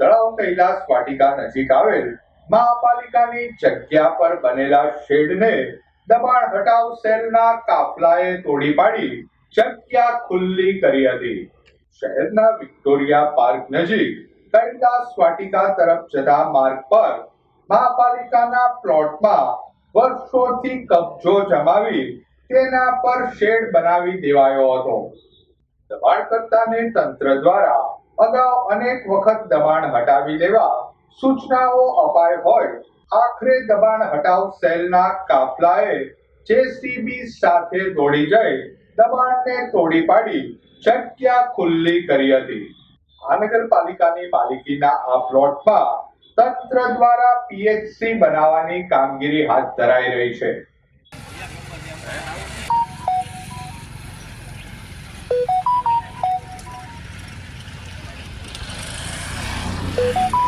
તળાવ કૈલાસ વાટિકા નજીક આવેલ મહાપાલિકાની જગ્યા પર બનેલા શેડને દબાણ હટાવ સેલના કાફલાએ તોડી પાડી જગ્યા ખુલ્લી કરી હતી. શહેરના વિક્ટોરિયા પાર્ક નજીક કૈલાસ વાટિકા તરફ જતા માર્ગ પર મહાપાલિકાના પ્લોટમાં વર્ષોથી કબજો જમાવી તેના પર શેડ બનાવી દેવાયો હતો. દબાણકર્તાને તંત્ર દ્વારા અગાઉ અનેક વખત દબાણ હટાવી લેવા સૂચનાઓ અપાય હોય, આખરે દબાણ હટાવ સેલના કાફલાએ જેસીબી સાથે દોડી જઈ દબાણને તોડી પાડી જગ્યા ખુલ્લી કરી હતી. મહાનગરપાલિકાની માલિકીના આ પ્લોટમાં તંત્ર દ્વારા પીએચસી બનાવવાની કામગીરી હાથ ધરાઈ રહી છે. you